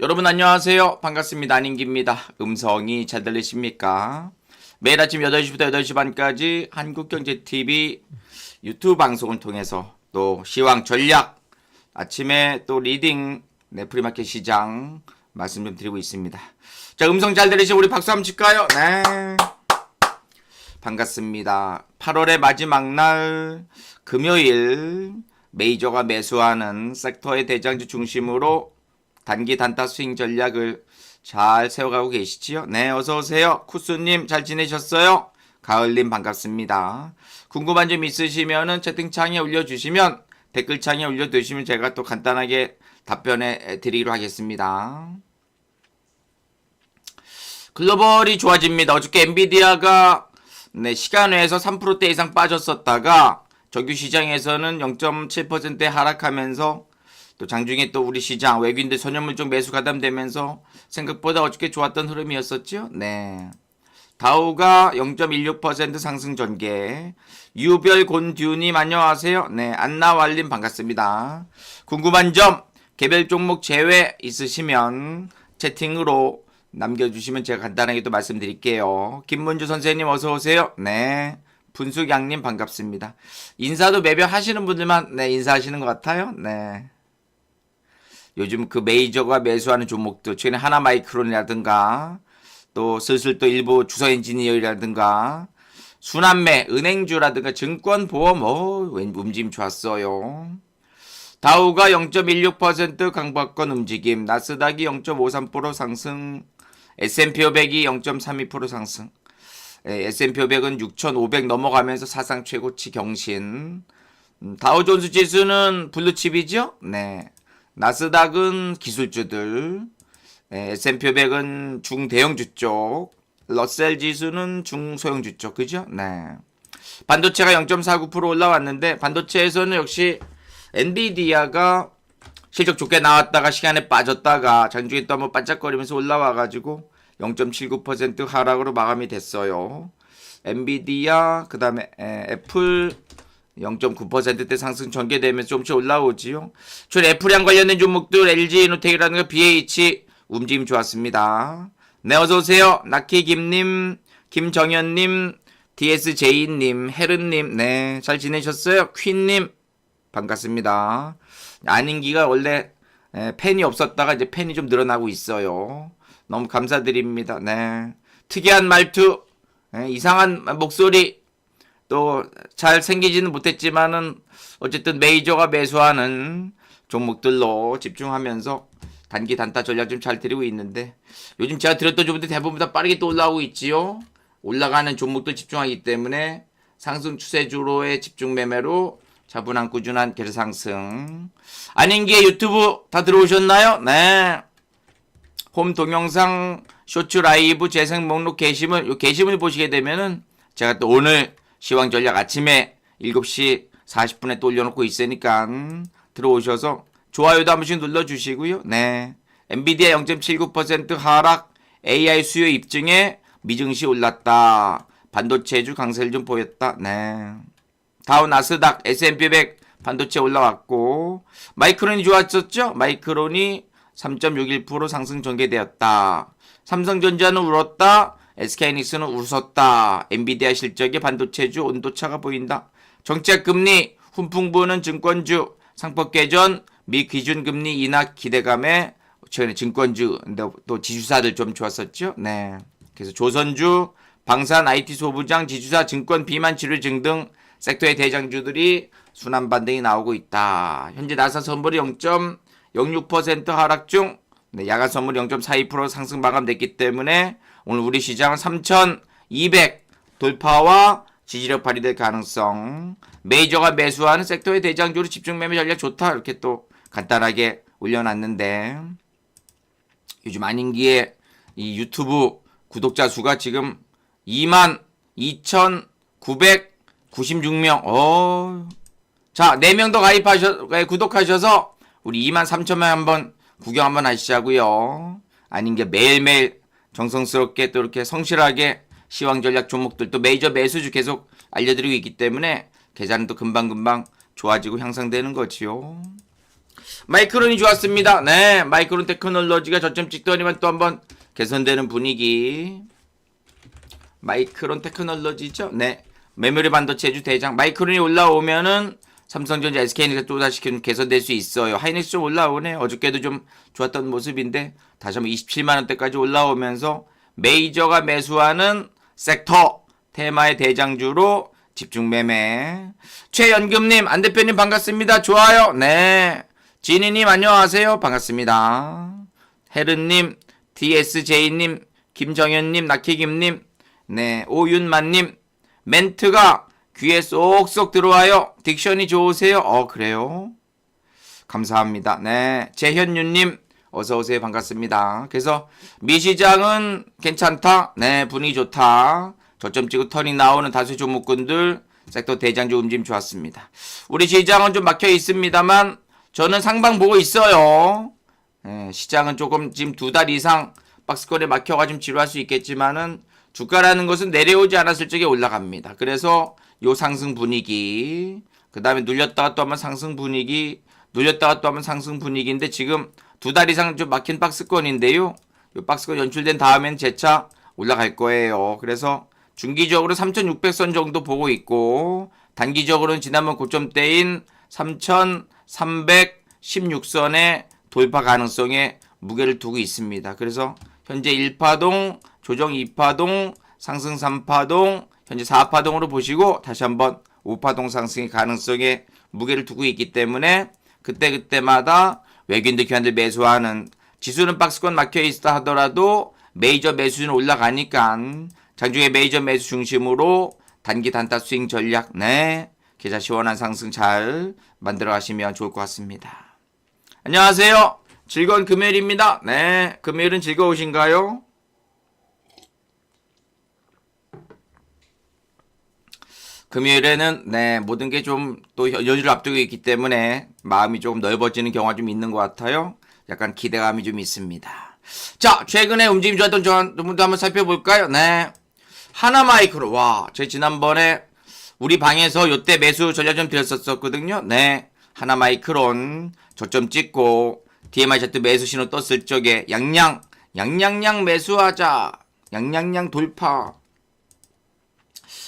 여러분 안녕하세요. 반갑습니다. 안인기입니다. 음성이 잘 들리십니까? 매일 아침 8시부터 8시 반까지 한국경제TV 유튜브 방송을 통해서 또 시황 전략 아침에 또 리딩 네, 프리마켓 시장 말씀 좀 드리고 있습니다. 자, 음성 잘 들리시면 우리 박수 한번 칠까요? 네. 반갑습니다. 8월의 마지막 날 금요일 메이저가 매수하는 섹터의 대장주 중심으로 단기 단타 스윙 전략을 잘 세워가고 계시지요? 네, 어서 오세요. 쿠스님 잘 지내셨어요? 가을님 반갑습니다. 궁금한 점 있으시면은 채팅창에 올려주시면 댓글창에 올려두시면 제가 또 간단하게 답변해 드리기로 하겠습니다. 글로벌이 좋아집니다. 어저께 엔비디아가 네, 시간 외에서 3%대 이상 빠졌었다가 정규 시장에서는 0.7%에 하락하면서 또 장중에 또 우리 시장 외국인들 쪽 매수 가담되면서 생각보다 어저께 좋았던 흐름이었었죠. 네. 다우가 0.16% 상승 전개. 유별 곤듀님 안녕하세요. 네, 안나왈님 반갑습니다. 궁금한 점 개별 종목 제외 있으시면 채팅으로 남겨주시면 제가 간단하게 또 말씀드릴게요. 김문주 선생님 어서 오세요. 네. 분수양님 반갑습니다. 인사도 매번 하시는 분들만 네 인사하시는 것 같아요. 네. 요즘 그 메이저가 매수하는 종목들 최근에 하나 마이크론이라든가 또 슬슬 또 일부 주서 엔지니어라든가 순환매 은행주라든가 증권 보험 어 움직임 좋았어요. 다우가 0.16% 강박권 움직임, 나스닥이 0.53% 상승, S&P 500이 0.32% 상승. 예, S&P 500은 6,500 넘어가면서 사상 최고치 경신. 음, 다우존스 지수는 블루칩이죠? 네. 나스닥은 기술주들, 예, S&P 500은 중대형주 쪽, 러셀 지수는 중소형주 쪽, 그죠? 네. 반도체가 0.49% 올라왔는데 반도체에서는 역시 엔비디아가 실적 좋게 나왔다가 시간에 빠졌다가 장중에 또 한번 반짝거리면서 올라와가지고 0.79% 하락으로 마감이 됐어요. 엔비디아 그 다음에 에, 애플 0.9%대 상승 전개되면서 조금씩 올라오지요. 전 애플이랑 관련된 종목들 LG 이노텍이라든가 BH 움직임 좋았습니다. 네 어서 오세요. 나키김님, 김정현님, DSJ님, 헤른님, 네 잘 지내셨어요? 퀸님 반갑습니다. 안인기가 원래 에, 팬이 없었다가 이제 팬이 좀 늘어나고 있어요. 너무 감사드립니다. 네 특이한 말투, 에, 이상한 목소리. 또 잘 생기지는 못했지만은 어쨌든 메이저가 매수하는 종목들로 집중하면서 단기 단타 전략 좀 잘 드리고 있는데 요즘 제가 드렸던 종목들 대부분 다 빠르게 또 올라오고 있지요. 올라가는 종목들 집중하기 때문에 상승 추세주로의 집중 매매로 차분한 꾸준한 계속 상승. 아닌게 유튜브 다 들어오셨나요? 네. 홈 동영상 쇼츠 라이브 재생 목록 게시물 요 게시물 보시게 되면은 제가 또 오늘 시황 전략 아침에 7시 40분에 또 올려놓고 있으니까 음, 들어오셔서 좋아요도 한 번씩 눌러주시고요. 네. 엔비디아 0.79% 하락, AI 수요 입증에 미증시 올랐다. 반도체주 강세를 좀 보였다. 네. 다우 나스닥 S&P 100 반도체 올라왔고 마이크론이 좋았었죠? 마이크론이 3.61% 상승 전개되었다. 삼성전자는 울었다. SK하이닉스는 웃었다. 엔비디아 실적에 반도체주 온도차가 보인다. 정책 금리 훈풍 부는 증권주 상법 개전 미 기준 금리 인하 기대감에 최근에 증권주 또 지주사들 좀 좋았었죠. 네. 그래서 조선주 방산 IT 소부장 지주사 증권 비만 치료 등등 섹터의 대장주들이 순환 반등이 나오고 있다. 현재 나사 선물이 0.06% 하락 중 네, 야간 선물이 0.42% 상승 마감됐기 때문에 오늘 우리 시장은 3,200 돌파와 지지력 발휘될 가능성. 메이저가 매수하는 섹터의 대장주로 집중 매매 전략 좋다. 이렇게 또 간단하게 올려놨는데 요즘 안인기에 이 유튜브 구독자 수가 지금 2만 2,996명. 어. 자, 4명 더 가입하셔, 구독하셔서 우리 2만 3천명 한번 구경 한번 하시자고요. 아닌 게 매일매일 정성스럽게 또 이렇게 성실하게 시황 전략 종목들 또 메이저 매수주 계속 알려드리고 있기 때문에 계좌는 또 금방금방 좋아지고 향상되는 거지요. 마이크론이 좋았습니다. 네, 마이크론 테크놀로지가 저점 찍더니만 또 한번 개선되는 분위기. 마이크론 테크놀로지죠? 네. 메모리 반도체 주 대장. 마이크론이 올라오면은 삼성전자 SK는 또 다시 좀 개선될 수 있어요. 하이닉스 좀 올라오네. 어저께도 좀 좋았던 모습인데 다시 한번 27만 원대까지 올라오면서 메이저가 매수하는 섹터 테마의 대장주로 집중 매매. 최연금님, 안 대표님 반갑습니다. 좋아요. 네. 지니님 안녕하세요. 반갑습니다. 헤르님, DSJ님, 김정현님, 낙희김님, 네, 오윤만님, 멘트가 귀에 쏙쏙 들어와요. 딕션이 좋으세요? 어, 그래요? 감사합니다. 네, 재현유님, 어서오세요. 반갑습니다. 그래서 미시장은 괜찮다. 네, 분위기 좋다. 저점 찍고 턴이 나오는 다수의 종목군들, 섹터 대장주 움직임 좋았습니다. 우리 시장은 좀 막혀 있습니다만, 저는 상방 보고 있어요. 예, 시장은 조금 지금 두 달 이상 박스권에 막혀가지고 지루할 수 있겠지만은 주가라는 것은 내려오지 않았을 적에 올라갑니다. 그래서 요 상승 분위기, 그 다음에 눌렸다가 또 한번 상승 분위기, 눌렸다가 또 한번 상승 분위기인데 지금 두 달 이상 좀 막힌 박스권인데요. 요 박스권 연출된 다음엔 재차 올라갈 거예요. 그래서 중기적으로 3,600선 정도 보고 있고 단기적으로는 지난번 고점대인 3,316선의 돌파 가능성에 무게를 두고 있습니다. 그래서 현재 1파동, 조정 2파동, 상승 3파동, 현재 4파동으로 보시고 다시 한번 5파동 상승의 가능성에 무게를 두고 있기 때문에 그때그때마다 외국인들 기관들 매수하는 지수는 박스권 막혀 있다 하더라도 메이저 매수는 올라가니까 장중에 메이저 매수 중심으로 단기 단타 스윙 전략 네 계좌 시원한 상승 잘 만들어 가시면 좋을 것 같습니다. 안녕하세요. 즐거운 금요일입니다. 네, 금요일은 즐거우신가요? 금요일에는 네 모든 게 좀 또 연휴를 앞두고 있기 때문에 마음이 조금 넓어지는 경우가 좀 있는 것 같아요. 약간 기대감이 좀 있습니다. 자, 최근에 움직임 좋았던 종목도 한번 살펴볼까요? 네, 하나 마이크로 와, 제 지난번에 우리 방에서 요때 매수 전략 좀 드렸었거든요. 네, 하나 마이크론 저점 찍고 DMI 차트 매수 신호 떴을 적에 양양 양양양 매수하자 양양양 돌파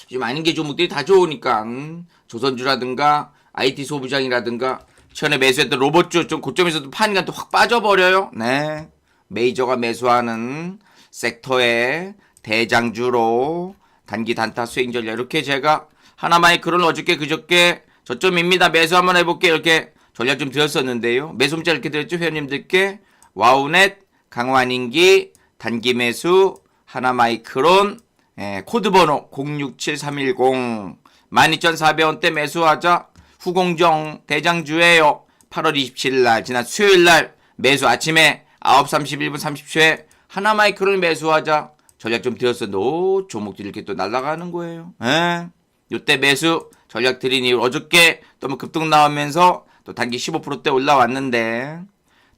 지금 아닌 게 종목들이 다 좋으니까 음, 조선주라든가 IT 소부장이라든가 전에 매수했던 로봇주 좀 고점에서도 파니까 또확 빠져버려요. 네. 메이저가 매수하는 섹터의 대장주로 단기 단타 수익 전략 이렇게 제가 하나마이크론 어저께 그저께 저점입니다. 매수 한번 해볼게 이렇게 전략 좀 드렸었는데요. 매수 문자 이렇게 드렸죠 회원님들께 와우넷 강환인기 단기 매수 하나마이크론 예, 코드 번호 067310 12,400원대 매수하자 후공정 대장주예요. 8월 27일 날 지난 수요일 날 매수 아침에 9시 31분 30초에 하나마이크를 매수하자 전략 좀오 종목들이 이렇게 또 날아가는 거예요. 예. 요때 매수 전략 드린 이후 어저께 또뭐 급등 나오면서 또 단기 15%대 올라왔는데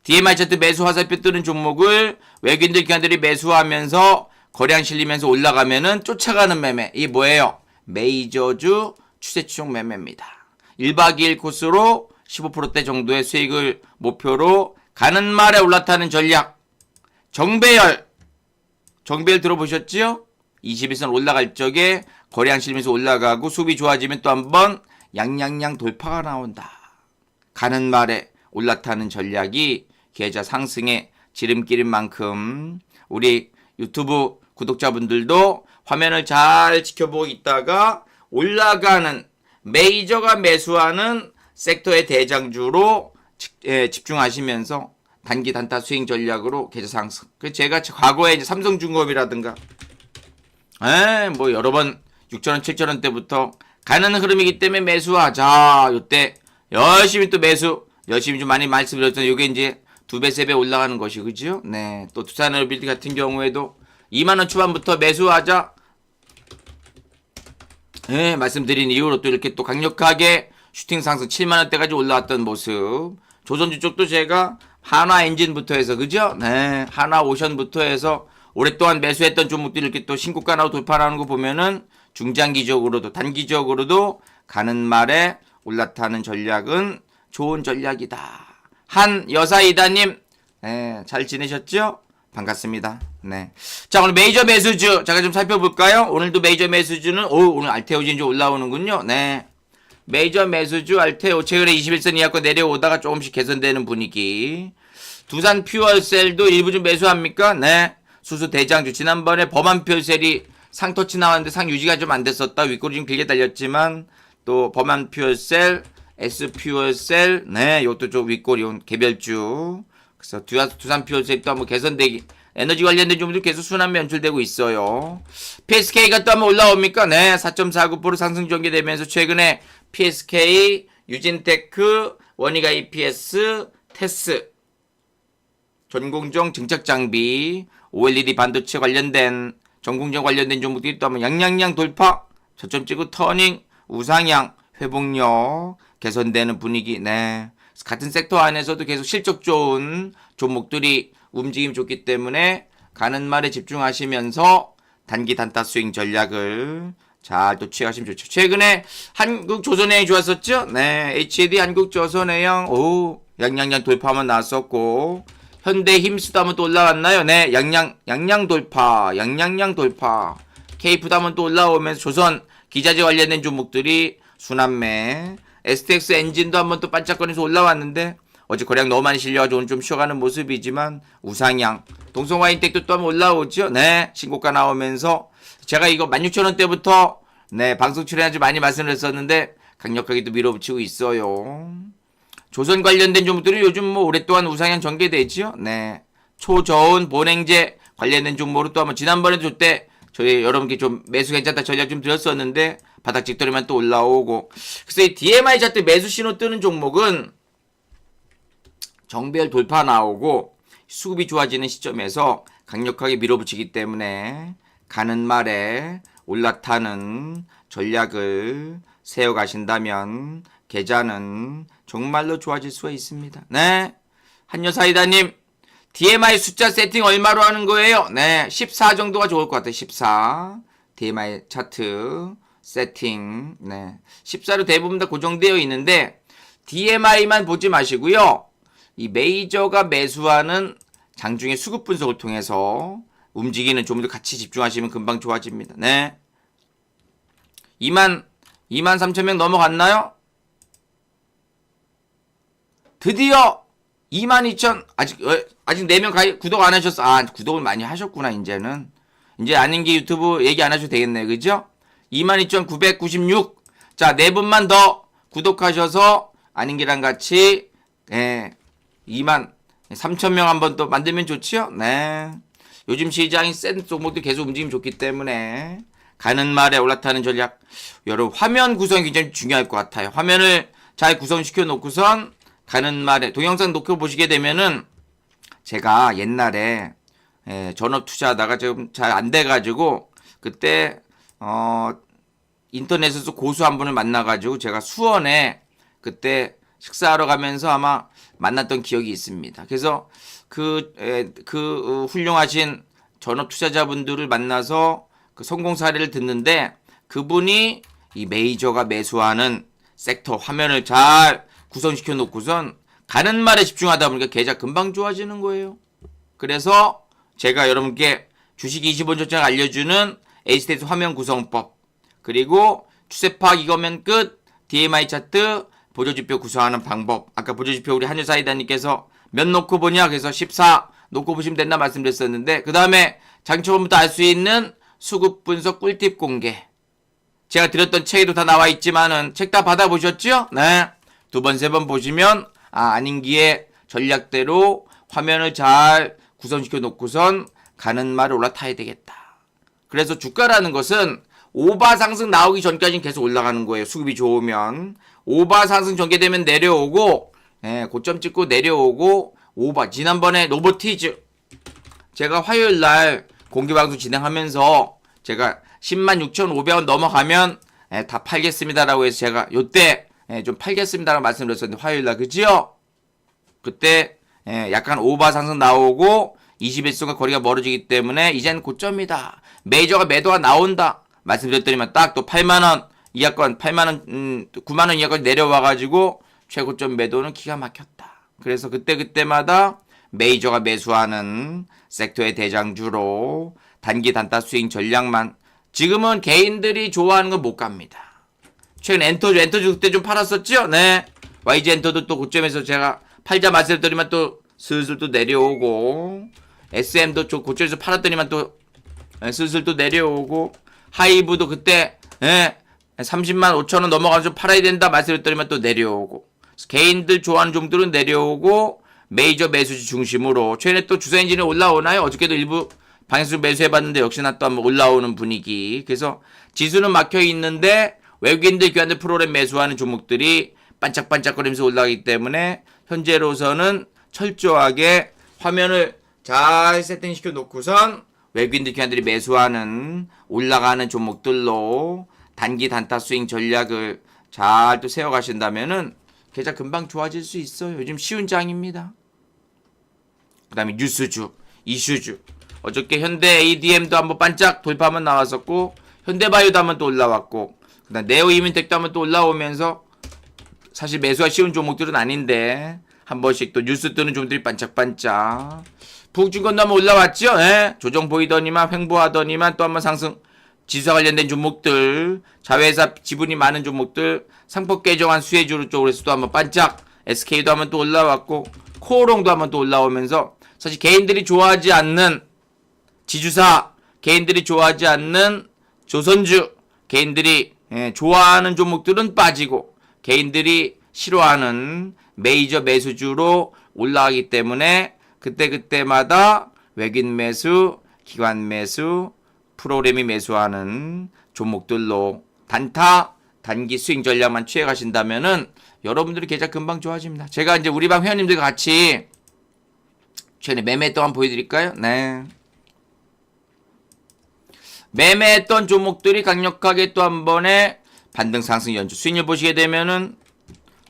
DMI 차트 매수 화살표 뜨는 종목을 외국인들 기관들이 매수하면서 거래량 실리면서 올라가면은 쫓아가는 매매. 이게 뭐예요? 메이저주 추세 추종 매매입니다. 1박 2일 코스로 15%대 정도의 수익을 목표로 가는 말에 올라타는 전략. 정배열. 정배열 들어보셨지요? 21선 올라갈 적에 거래량 실리면서 올라가고 수비 좋아지면 또 한 번 양양양 돌파가 나온다. 가는 말에 올라타는 전략이 계좌 상승의 지름길인 만큼 우리 유튜브 구독자분들도 화면을 잘 지켜보고 있다가 올라가는 메이저가 매수하는 sektor의 대장주로 집- 예, 집중하시면서 단기 단타 수익 전략으로 계좌 상승. 그 제가 과거에 이제 삼성중공업이라든가 에, 뭐 여러 번 6천원, 7천원 대부터 가는 흐름이기 때문에 매수하 자. 요때 열심히 또 매수, 열심히 좀 많이 말씀드렸던 요게 이제 두 배, 세 배 올라가는 것이 그죠? 네. 또 두산에너빌드 같은 경우에도 2만원 초반부터 매수하자. 네, 말씀드린 이후로 또 이렇게 또 강력하게 슈팅 상승 7만원대까지 올라왔던 모습. 조선주 쪽도 제가 한화 엔진부터 해서, 그죠? 네. 한화 오션부터 해서 오랫동안 매수했던 종목들이 이렇게 또 신고가 나고 돌파하는 거 보면은 중장기적으로도 단기적으로도 가는 말에 올라타는 전략은 좋은 전략이다. 한 여사이다님, 네, 잘 지내셨죠? 반갑습니다. 네. 자, 오늘 메이저 매수주, 잠깐 좀 살펴볼까요? 오늘도 메이저 매수주는, 오, 오늘 알테오 진주 올라오는군요. 네. 메이저 매수주 알테오, 최근에 21선 이하권 내려오다가 조금씩 개선되는 분위기. 두산 퓨어셀도 일부 좀 매수합니까? 네. 수수 대장주. 지난번에 범한 퓨어셀이 상터치 나왔는데 상 유지가 좀 안 됐었다. 윗꼬리 좀 길게 달렸지만, 또 범한 퓨어셀, S 퓨어셀, 네, 이것도 좀 윗꼬리 온 개별주. 그래서 두산, 퓨어셀이 또 한번 개선되기, 에너지 관련된 종목들 계속 순환 연출되고 있어요. PSK가 또 한번 올라옵니까? 네, 4.49% 상승 전개되면서 최근에 PSK, 유진테크, 원희가 EPS, 테스, 전공정 증착 장비, OLED 반도체 관련된 전공정 관련된 종목들이 또 한번 양양양 돌파, 저점 찍고 터닝, 우상향, 회복력 개선되는 분위기. 네. 같은 섹터 안에서도 계속 실적 좋은 종목들이 움직임 좋기 때문에 가는 말에 집중하시면서 단기 단타 스윙 전략을 잘 또 취하시면 좋죠. 최근에 한국 조선해양 좋았었죠? 네. HAD 한국 조선해양, 오, 양양양 돌파만 나왔었고, 현대 힘수도 한번 또 올라왔나요? 네. 양양, 양양 돌파, 양양양 돌파. 케이프도 한번 또 올라오면서 조선 기자재 관련된 종목들이 순환매, STX 엔진도 한번 또 반짝거리면서 올라왔는데 어제 거래량 너무 많이 실려가지고 오늘 좀 쉬어가는 모습이지만 우상향, 동성화인텍도 또 한번 올라오죠. 네, 신고가 나오면서 제가 이거 16,000원대부터 네 방송 출연하지 많이 말씀을 했었는데 강력하게 또 밀어붙이고 있어요. 조선 관련된 종목들이 요즘 뭐 오랫동안 우상향 전개되지요. 네, 초저온 본행제 관련된 종목으로 또 한번 지난번에 줄때 저희 여러분께 좀 매수 괜찮다 전략 좀 드렸었는데 바닥 직돌이만 또 올라오고 그래서 이 DMI 차트 매수 신호 뜨는 종목은 정배열 돌파 나오고 수급이 좋아지는 시점에서 강력하게 밀어붙이기 때문에 가는 말에 올라타는 전략을 세워 가신다면 계좌는 정말로 좋아질 수가 있습니다. 네. 한여사이다님, DMI 숫자 세팅 얼마로 하는 거예요? 네. 14 정도가 좋을 것 같아요. 14. DMI 차트 세팅. 네. 14로 대부분 다 고정되어 있는데, DMI만 보지 마시고요. 이 메이저가 매수하는 장중의 수급 분석을 통해서 움직이는 종목들 같이 집중하시면 금방 좋아집니다. 네. 2만 2만 3천 명 넘어갔나요? 드디어 2만 2천 아직 어, 아직 4명 가입 구독 안 하셨어. 아, 구독을 많이 하셨구나 이제는. 이제 아닌 게 유튜브 얘기 안 하셔도 되겠네. 그죠? 22,996. 자, 네 분만 더 구독하셔서 아닌 게랑 같이 예. 2만 3천 명 한번 또 만들면 좋지요? 네. 요즘 시장이 센 종목들 계속 움직임 좋기 때문에 가는 말에 올라타는 전략. 여러분 화면 구성이 굉장히 중요할 것 같아요. 화면을 잘 구성시켜 놓고선 가는 말에 동영상 놓고 보시게 되면은 제가 옛날에 예, 전업 투자하다가 좀잘안 돼가지고 그때 어 인터넷에서 고수 한 분을 만나가지고 제가 수원에 그때 식사하러 가면서 아마 만났던 기억이 있습니다. 그래서 그, 에, 그 어, 훌륭하신 전업 투자자분들을 만나서 그 성공 사례를 듣는데 그분이 이 메이저가 매수하는 섹터 화면을 잘 구성시켜 놓고선 가는 말에 집중하다 보니까 계좌 금방 좋아지는 거예요. 그래서 제가 여러분께 주식 20원 전장 알려주는 에이스테이트 화면 구성법 그리고 추세 파악 이거면 끝 DMI 차트 보조지표 구성하는 방법 아까 보조지표 우리 한유사이다님께서 몇 놓고 보냐 그래서 14 놓고 보시면 된다 말씀드렸었는데 그 다음에 장초부터 알 수 있는 수급 분석 꿀팁 공개 제가 드렸던 책에도 다 나와 있지만은 책 다 받아보셨죠? 네. 두 번, 세 번 보시면, 아, 아닌기에 전략대로 화면을 잘 구성시켜 놓고선 가는 말을 올라타야 되겠다. 그래서 주가라는 것은 오바 상승 나오기 전까지는 계속 올라가는 거예요. 수급이 좋으면. 오바 상승 전개되면 내려오고, 예, 고점 찍고 내려오고, 오바. 지난번에 로보티즈. 제가 화요일 날 공개 방송 진행하면서 제가 10만 6,500원 넘어가면 예, 다 팔겠습니다라고 해서 제가 요때 예, 좀 팔겠습니다라고 말씀드렸었는데 화요일 날 그지요? 그때 예, 약간 오바 상승 나오고 21선과 거리가 멀어지기 때문에 이젠 고점이다. 메이저가 매도가 나온다. 말씀드렸더니만 딱 또 8만 원 이하권 8만 원 음, 9만 원 이하권 내려와 가지고 최고점 매도는 기가 막혔다. 그래서 그때그때마다 메이저가 매수하는 섹터의 대장주로 단기 단타 스윙 전략만 지금은 개인들이 좋아하는 건 못 갑니다. 최근 엔터주 엔터주 그때 좀 팔았었죠? 네. YG 엔터도 또 고점에서 제가 팔자 말씀드리면 또 슬슬 또 내려오고 SM도 좀 고점에서 팔았더니만 또 예, 슬슬 또 내려오고 하이브도 그때 예, 30만 5천 원 넘어가서 좀 팔아야 된다 말씀드리면 또 내려오고 개인들 좋아하는 종들은 내려오고 메이저 매수지 중심으로 최근에 또 주사 엔진이 올라오나요? 어저께도 일부 방수 매수해봤는데 역시나 또 한번 올라오는 분위기. 그래서 지수는 막혀 있는데 외국인들 교환들 프로그램 매수하는 종목들이 반짝반짝거리면서 올라가기 때문에 현재로서는 철저하게 화면을 잘 세팅시켜 놓고선 외국인들 교환들이 매수하는 올라가는 종목들로 단기 단타 스윙 전략을 잘 또 세워 가신다면은 계좌 금방 좋아질 수 있어요. 요즘 쉬운 장입니다. 그 다음에 뉴스주, 이슈주. 어저께 현대 ADM도 한번 반짝 돌파 한번 나왔었고 현대바이오도 한번 또 올라왔고 그 다음 네오 이민텍도 한번 또 올라오면서 사실 매수가 쉬운 종목들은 아닌데 한 번씩 또 뉴스 뜨는 종목들이 반짝반짝 북중건도 한번 올라왔죠. 예? 조정 보이더니만 횡보하더니만 또 한번 상승 지수와 관련된 종목들 자회사 지분이 많은 종목들 상법 개정안 수혜주로 쪽으로 해서 또 한번 반짝 SK도 한번 또 올라왔고 코오롱도 한번 또 올라오면서 사실 개인들이 좋아하지 않는 지주사 개인들이 좋아하지 않는 조선주 개인들이 예, 좋아하는 종목들은 빠지고 개인들이 싫어하는 메이저 매수주로 올라가기 때문에 그때그때마다 외국인 매수, 기관 매수, 프로그램이 매수하는 종목들로 단타, 단기 스윙 전략만 취해 가신다면은 여러분들이 계좌 금방 좋아집니다. 제가 이제 우리 방 회원님들과 같이 최근에 매매했던 한 보여드릴까요? 네. 매매했던 종목들이 강력하게 또 한 번에 반등 상승 연주 수익률 보시게 되면은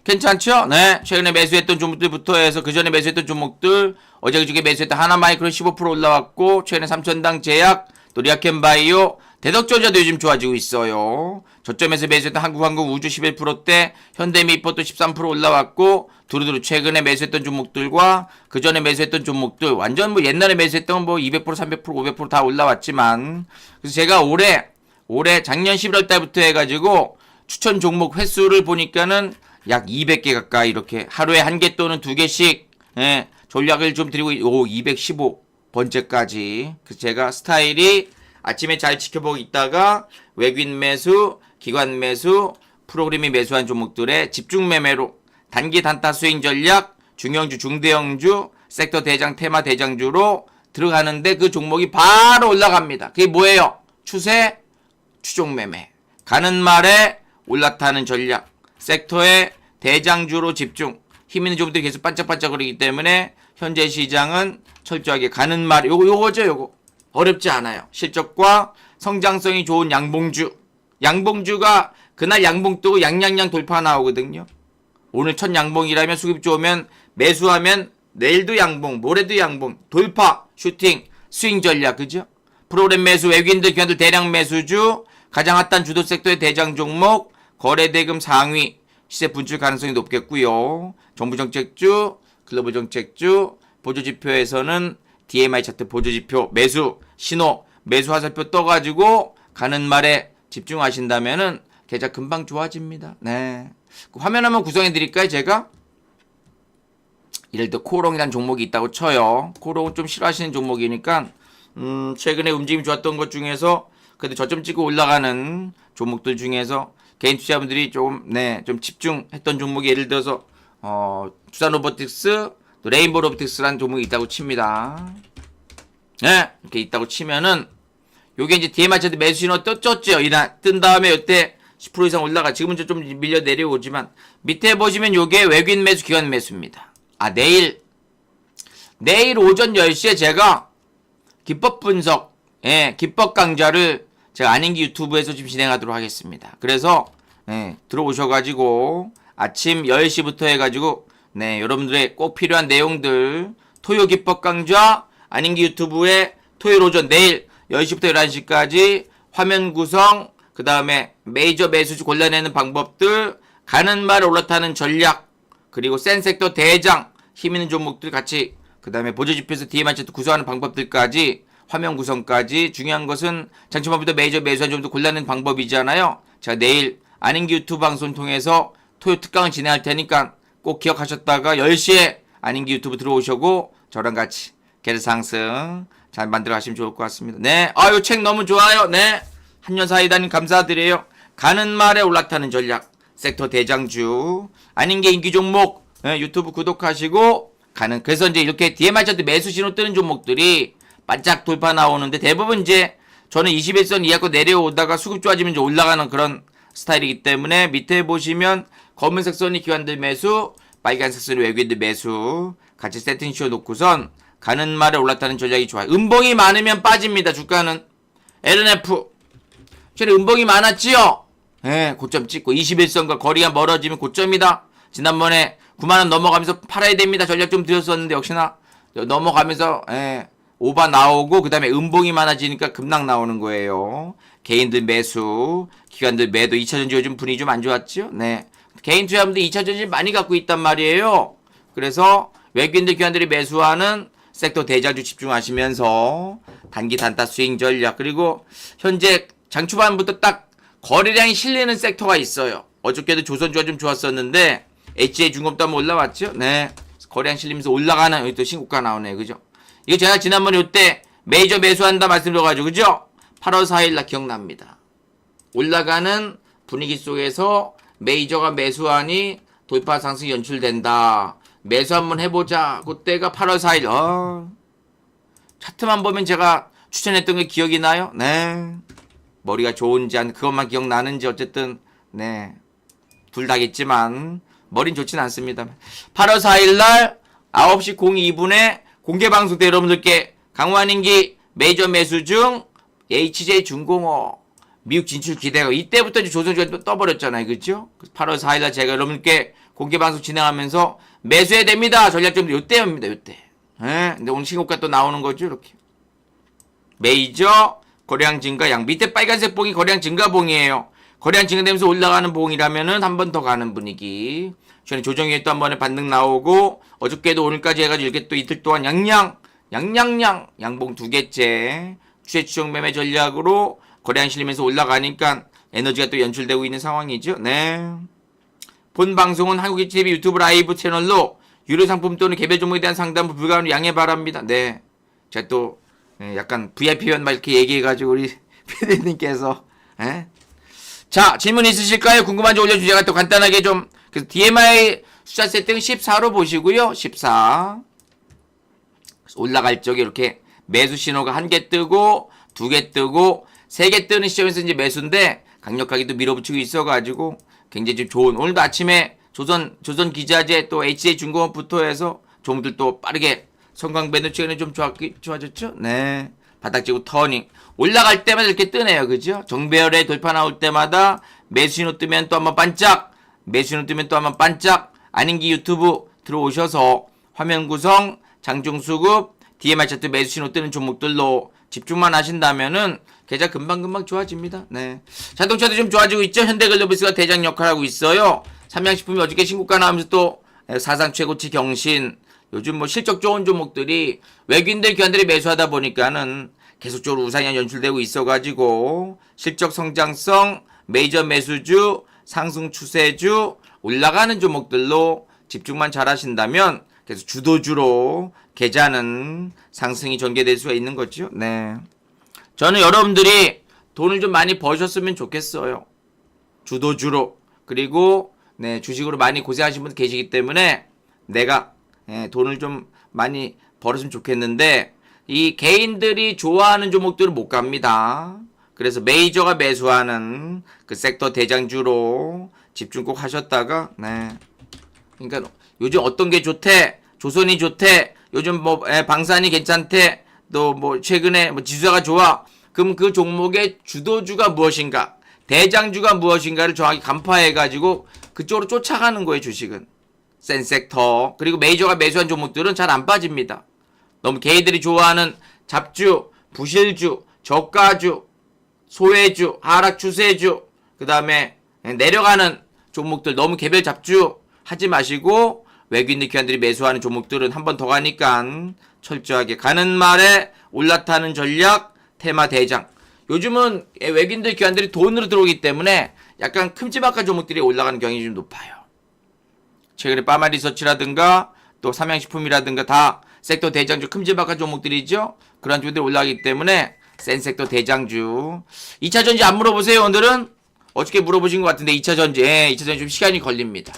괜찮죠? 네. 최근에 매수했던 종목들부터 해서 그 전에 매수했던 종목들 어제 그저께 매수했던 하나마이크로 15% 올라왔고 최근에 삼천당 제약 또 리아켄바이오 대덕전자도 요즘 좋아지고 있어요. 저점에서 매수했던 한국항공 우주 11%대 현대미포도 13% 올라왔고 두루두루 최근에 매수했던 종목들과 그 전에 매수했던 종목들 완전 뭐 옛날에 매수했던 뭐 200% 300% 500%다 올라왔지만 그래서 제가 올해 올해 작년 11월 달부터 해가지고 추천 종목 횟수를 보니까는 약 200개 가까이 이렇게 하루에 한 개 또는 두 개씩 예, 전략을 좀 드리고 있- 오 215번째까지 그래서 제가 스타일이 아침에 잘 지켜보고 있다가 외국인 매수, 기관 매수, 프로그램이 매수한 종목들의 집중 매매로 단기 단타 스윙 전략, 중형주, 중대형주, 섹터 대장, 테마 대장주로 들어가는데 그 종목이 바로 올라갑니다. 그게 뭐예요? 추세, 추종 매매. 가는 말에 올라타는 전략. 섹터의 대장주로 집중. 힘 있는 종목들이 계속 반짝반짝거리기 때문에 현재 시장은 철저하게 가는 말 요거 요거죠 요거. 어렵지 않아요. 실적과 성장성이 좋은 양봉주. 양봉주가 그날 양봉 뜨고 양양양 돌파 나오거든요. 오늘 첫 양봉이라면 수급 좋으면 매수하면 내일도 양봉 모레도 양봉 돌파 슈팅 스윙 전략 그죠? 프로그램 매수 외국인들 기관들 대량 매수주 가장 핫한 주도 섹터의 대장 종목 거래 대금 상위 시세 분출 가능성이 높겠고요. 정부 정책주, 글로벌 정책주, 보조 지표에서는 DMI 차트 보조 지표 매수 신호 매수 화살표 떠가지고 가는 말에 집중하신다면은 계좌 금방 좋아집니다. 네. 그 화면 한번 구성해 드릴까요, 제가? 이럴 때 코롱이라는 종목이 있다고 쳐요. 코롱은 좀 싫어하시는 종목이니까 음, 최근에 움직임 좋았던 것 중에서 그래도 저점 찍고 올라가는 종목들 중에서 개인 투자분들이 조금 네, 좀 집중했던 종목이 예를 들어서 어, 투산 로보틱스, 또 레인보 로보틱스라는 종목이 있다고 칩니다. 네, 이렇게 있다고 치면은 요게 이제 차트 매수 신호 떴죠. 이날 뜬 다음에 이때 10% 이상 올라가. 지금은 좀 밀려 내려오지만 밑에 보시면 요게 외국인 매수 기관 매수입니다. 아, 내일 내일 오전 10시에 제가 기법 분석, 예, 기법 강좌를 제가 아닌기 유튜브에서 지금 진행하도록 하겠습니다. 그래서 예, 들어오셔가지고 아침 10시부터 해가지고 네 여러분들의 꼭 필요한 내용들 토요 기법 강좌 아닌기 유튜브에 토요일 오전 내일 10시부터 11시까지 화면 구성 그 다음에 메이저 매수주 골라내는 방법들 가는 말 올라타는 전략 그리고 센 섹터 대장 힘 있는 종목들 같이 그 다음에 보조지표에서 DMI 차트 구성하는 방법들까지 화면 구성까지 중요한 것은 장초반부터 메이저 매수한 정도 골라낸 방법이잖아요. 제가 내일 아닌기 유튜브 방송 통해서 토요 특강을 진행할 테니까 꼭 기억하셨다가 10시에 아닌기 유튜브 들어오시고 저랑 같이 계좌 상승 잘 만들어 가시면 좋을 것 같습니다. 네. 아유, 책 너무 좋아요. 네. 한년사이다님 감사드려요. 가는 말에 올라타는 전략. 섹터 대장주. 아닌 게 인기 종목. 네, 유튜브 구독하시고 가는. 그래서 이제 이렇게 DMI 차트 매수 신호 뜨는 종목들이 반짝 돌파 나오는데 대부분 이제 저는 21선 이하고 내려오다가 수급 좋아지면 이제 올라가는 그런 스타일이기 때문에 밑에 보시면 검은색 선이 기관들 매수, 빨간색 선이 외국인들 매수 같이 세팅쇼 놓고선 가는 말에 올랐다는 전략이 좋아요. 음봉이 많으면 빠집니다. 주가는 LNF 최근에 음봉이 많았지요. 예, 고점 찍고 21선과 거리가 멀어지면 고점이다. 지난번에 9만 원 넘어가면서 팔아야 됩니다. 전략 좀 드렸었는데 역시나 넘어가면서 예, 오바 나오고 그다음에 음봉이 많아지니까 급락 나오는 거예요. 개인들 매수, 기관들 매도 2차 전지 요즘 분위기 좀 안 좋았죠? 네. 개인 투자자분들 2차 전지 많이 갖고 있단 말이에요. 그래서 외국인들 기관들이 매수하는 섹터 대장주 집중하시면서 단기 단타 스윙 전략 그리고 현재 장 초반부터 딱 거래량이 실리는 섹터가 있어요. 어저께도 조선주가 좀 좋았었는데 HA 중공도 한번 올라왔죠? 네. 거래량 실리면서 올라가는 여기 또 신고가 나오네. 그죠? 이거 제가 지난번에 이때 메이저 매수한다 말씀드려가지고 그죠? 8월 4일 날 기억납니다. 올라가는 분위기 속에서 메이저가 매수하니 돌파 상승 연출된다. 매수 한번 해보자. 그때가 8월 4일. 어. 차트만 보면 제가 추천했던 게 기억이 나요? 네. 머리가 좋은지 안 그것만 기억나는지 어쨌든 네. 둘 다겠지만 머린 좋진 않습니다. 8월 4일 날 9시 02분에 공개 방송 때 여러분들께 강환인기 메이저 매수 중 HJ 중공업 미국 진출 기대가 이때부터 조선주가 또 떠버렸잖아요. 그죠? 8월 4일 날 제가 여러분께 공개 방송 진행하면서 매수해야 됩니다. 전략점도 요때입니다. 요때. 예. 근데 오늘 신고가 또 나오는 거죠. 이렇게. 메이저 거래량 증가양 밑에 빨간색 봉이 거래량 증가봉이에요. 거래량 증가되면서 올라가는 봉이라면은 한 번 더 가는 분위기. 저는 조정위에 또 한 번에 반등 나오고 어저께도 오늘까지 해가지고 이렇게 또 이틀 동안 양양 양양양 양봉 두 개째 추세 추정 매매 전략으로 거래량 실리면서 올라가니까 에너지가 또 연출되고 있는 상황이죠. 네. 본 방송은 한국의 TV 유튜브 라이브 채널로 유료 상품 또는 개별 종목에 대한 상담 불가하는 양해 바랍니다. 네. 제가 또 예, 약간 VIP원 막 이렇게 얘기해가지고 우리 피디님께서 예? 자 질문 있으실까요? 궁금한 점 올려주세요. 또 간단하게 좀 그래서 DMI 숫자 세팅 14로 보시고요. 14 올라갈 적에 이렇게 매수 신호가 한 개 뜨고 두 개 뜨고 세 개 뜨는 시점에서 이제 매수인데 강력하게 또 밀어붙이고 있어가지고 굉장히 좀 좋은 오늘도 아침에 조선 조선 기자재 또 HJ 중공업부터 해서 종들 또 빠르게 성광 매도 최근에 좀 좋아, 좋아졌죠? 네. 바닥지고 터닝. 올라갈 때마다 이렇게 뜨네요. 그죠? 정배열에 돌파 나올 때마다 매수신호 뜨면 또 한번 반짝. 매수신호 뜨면 또 한번 반짝. 아닌기 유튜브 들어오셔서 화면 구성, 장중 수급, DMI 차트 매수 신호 뜨는 종목들로 집중만 하신다면은 계좌 금방금방 좋아집니다. 네. 자동차도 좀 좋아지고 있죠? 현대글로비스가 대장 역할을 하고 있어요. 삼양식품이 어저께 신고가 나오면서 또 사상 최고치 경신, 요즘 뭐 실적 좋은 종목들이 외국인들 기관들이 매수하다 보니까는 계속적으로 우상향 연출되고 있어가지고 실적 성장성, 메이저 매수주, 상승 추세주, 올라가는 종목들로 집중만 잘 하신다면 계속 주도주로 계좌는 상승이 전개될 수가 있는 거죠. 네. 저는 여러분들이 돈을 좀 많이 버셨으면 좋겠어요. 주도주로. 그리고 네, 주식으로 많이 고생하신 분 계시기 때문에 내가 예, 돈을 좀 많이 벌었으면 좋겠는데 이 개인들이 좋아하는 종목들은 못 갑니다. 그래서 메이저가 매수하는 그 섹터 대장주로 집중 꼭 하셨다가 네. 그러니까 요즘 어떤 게 좋대? 조선이 좋대? 요즘 뭐 에, 방산이 괜찮대? 또 뭐 최근에 뭐 지수가 좋아? 그럼 그 종목의 주도주가 무엇인가? 대장주가 무엇인가를 정확히 간파해 가지고 그쪽으로 쫓아가는 거예요, 주식은. 센 섹터 그리고 메이저가 매수한 종목들은 잘 안 빠집니다. 너무 개인들이 좋아하는 잡주, 부실주, 저가주, 소외주, 하락 추세주, 그 다음에 내려가는 종목들 너무 개별 잡주 하지 마시고 외국인들 기관들이 매수하는 종목들은 한 번 더 가니까 철저하게 가는 말에 올라타는 전략 테마 대장. 요즘은 외국인들 기관들이 돈으로 들어오기 때문에 약간 큼지막한 종목들이 올라가는 경향이 좀 높아요. 최근에 빠마 리서치라든가 또 삼양식품이라든가 다 섹터 대장주 큼지막한 종목들이죠. 그런 종들이 올라가기 때문에 센 섹터 대장주. 2차 전지 안 물어보세요, 오늘은? 어저께 물어보신 것 같은데 2차 전지, 예, 2차 전지 좀 시간이 걸립니다.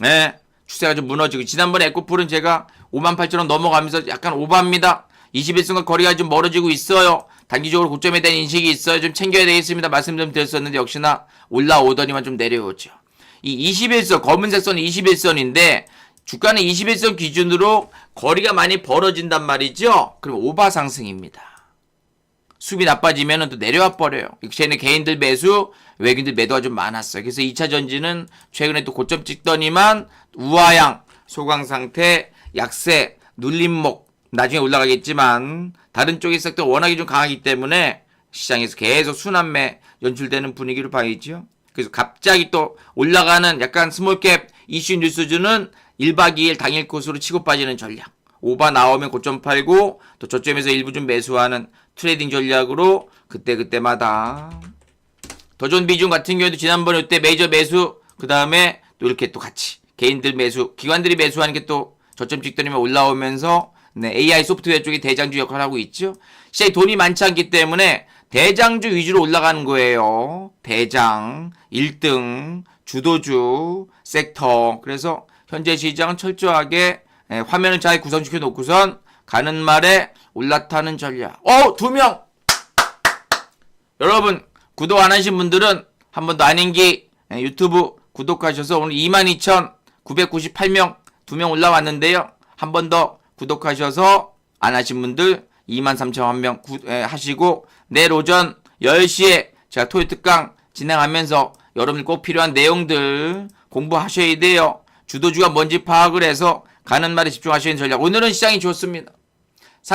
네, 추세가 좀 무너지고 지난번에 에코풀은 제가 58,000원 넘어가면서 약간 오버합니다. 21선과 거리가 좀 멀어지고 있어요. 단기적으로 고점에 대한 인식이 있어요. 좀 챙겨야 되겠습니다. 말씀 좀 드렸었는데 역시나 올라오더니만 좀 내려오죠. 이 21선 검은색 선이 21선인데 주가는 21선 기준으로 거리가 많이 벌어진단 말이죠. 그럼 오바 상승입니다. 수비 나빠지면 또 내려와 버려요. 역시에는 개인들 매수, 외국인들 매도가 좀 많았어요. 그래서 2차 전지는 최근에 또 고점 찍더니만 우하양, 소강 상태, 약세, 눌림목 나중에 올라가겠지만 다른 쪽의 섹터 워낙에 좀 강하기 때문에 시장에서 계속 순환매 연출되는 분위기로 봐야죠. 그래서 갑자기 또 올라가는 약간 스몰캡 이슈 뉴스주는 1박 2일 당일 코스로 치고 빠지는 전략. 오바 나오면 고점 팔고 또 저점에서 일부 좀 매수하는 트레이딩 전략으로 그때그때마다 더 좋은 비중 같은 경우에도 지난번에 이때 메이저 매수 그 다음에 또 이렇게 또 같이 개인들 매수 기관들이 매수하는 게 또 저점 찍더니만 올라오면서 네, AI 소프트웨어 쪽이 대장주 역할을 하고 있죠. 시장에 돈이 많지 않기 때문에 대장주 위주로 올라가는 거예요. 대장, 1등, 주도주, 섹터. 그래서 현재 시장은 철저하게 예, 화면을 잘 구성시켜 놓고선 가는 말에 올라타는 전략. 어, 두 명! 여러분, 구독 안 하신 분들은 한번더 아닌기 예, 유튜브 구독하셔서 오늘 22,998명 두 명 올라왔는데요. 한 번 더 구독하셔서 안 하신 분들 23,000명 예, 하시고 내일 오전 10시에 제가 토요 특강 진행하면서 여러분들 꼭 필요한 내용들 공부하셔야 돼요. 주도주가 뭔지 파악을 해서 가는 말에 집중하시는 전략. 오늘은 시장이 좋습니다.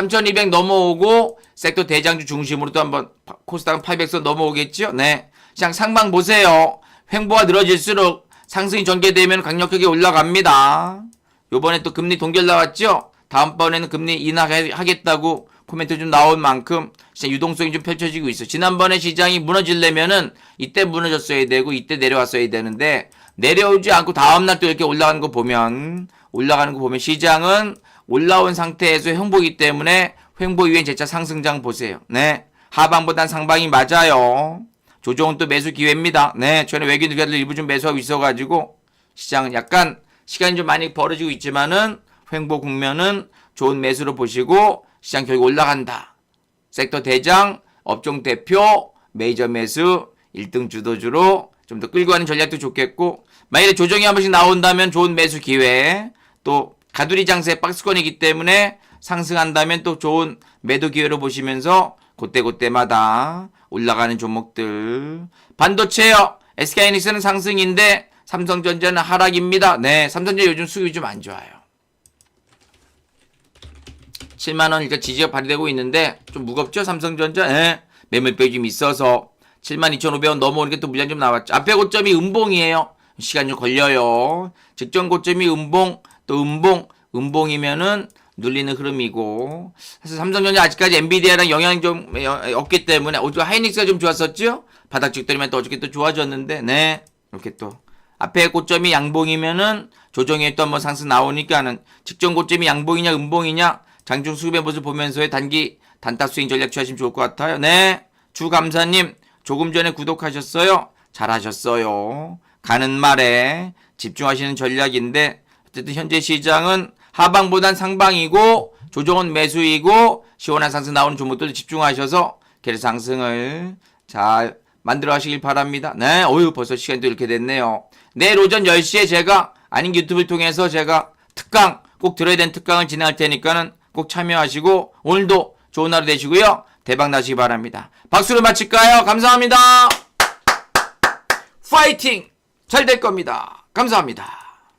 3200 넘어오고 섹터 대장주 중심으로 또 한번 파- 코스닥은 800선 넘어오겠죠? 네. 시장 상방 보세요. 횡보가 늘어질수록 상승이 전개되면 강력하게 올라갑니다. 요번에 또 금리 동결 나왔죠? 다음번에는 금리 인하하겠다고 코멘트 좀 나온 만큼 시장 유동성이 좀 펼쳐지고 있어. 지난번에 시장이 무너지려면은 이때 무너졌어야 되고 이때 내려왔어야 되는데 내려오지 않고 다음날 또 이렇게 올라가는 거 보면 올라가는 거 보면 시장은 올라온 상태에서 횡보이기 때문에 횡보 이후엔 재차 상승장 보세요. 네. 하방보단 상방이 맞아요. 조정은 또 매수 기회입니다. 네. 저는 외국인 기관들 일부 좀 매수하고 있어가지고 시장은 약간 시간이 좀 많이 벌어지고 있지만은 횡보 국면은 좋은 매수로 보시고 시장 결국 올라간다. 섹터 대장, 업종 대표, 메이저 매수, 1등 주도주로 좀 더 끌고 가는 전략도 좋겠고 만약에 조정이 한 번씩 나온다면 좋은 매수 기회 또 가두리 장세 박스권이기 때문에 상승한다면 또 좋은 매도 기회로 보시면서 그때그때마다 올라가는 종목들. 반도체요. SK하이닉스는 상승인데 삼성전자는 하락입니다. 네 삼성전자 요즘 수급이 좀 안 좋아요. 7만원 일단 지지가 발휘되고 있는데 좀 무겁죠 삼성전자? 예. 매물벽이 좀 있어서 72,500원 넘어오는 게 또 물량 좀 나왔죠. 앞에 고점이 음봉이에요. 시간 좀 걸려요. 직전 고점이 음봉 또 음봉 음봉이면은 눌리는 흐름이고 사실 삼성전자 아직까지 엔비디아랑 영향이 좀 어, 없기 때문에 어제 하이닉스가 좀 좋았었죠 바닥 찍더니만 또 어저께 또 좋아졌는데 네 이렇게 또 앞에 고점이 양봉이면은 조정에 또 한번 상승 나오니까는 직전 고점이 양봉이냐 음봉이냐 장중 수급의 모습 보면서의 단기 단타 스윙 전략 취하시면 좋을 것 같아요. 네. 주 감사님 조금 전에 구독하셨어요. 잘하셨어요. 가는 말에 집중하시는 전략인데 어쨌든 현재 시장은 하방보단 상방이고 조정은 매수이고 시원한 상승 나오는 종목들 집중하셔서 계속 상승을 잘 만들어 가시길 바랍니다. 네, 어유 벌써 시간이 또 이렇게 됐네요. 내일 오전 10시에 제가 아닌 유튜브를 통해서 제가 특강 꼭 들어야 되는 특강을 진행할 테니까는 꼭 참여하시고 오늘도 좋은 하루 되시고요. 대박 나시기 바랍니다. 박수로 마칠까요? 감사합니다. 파이팅! 잘 될 겁니다. 감사합니다.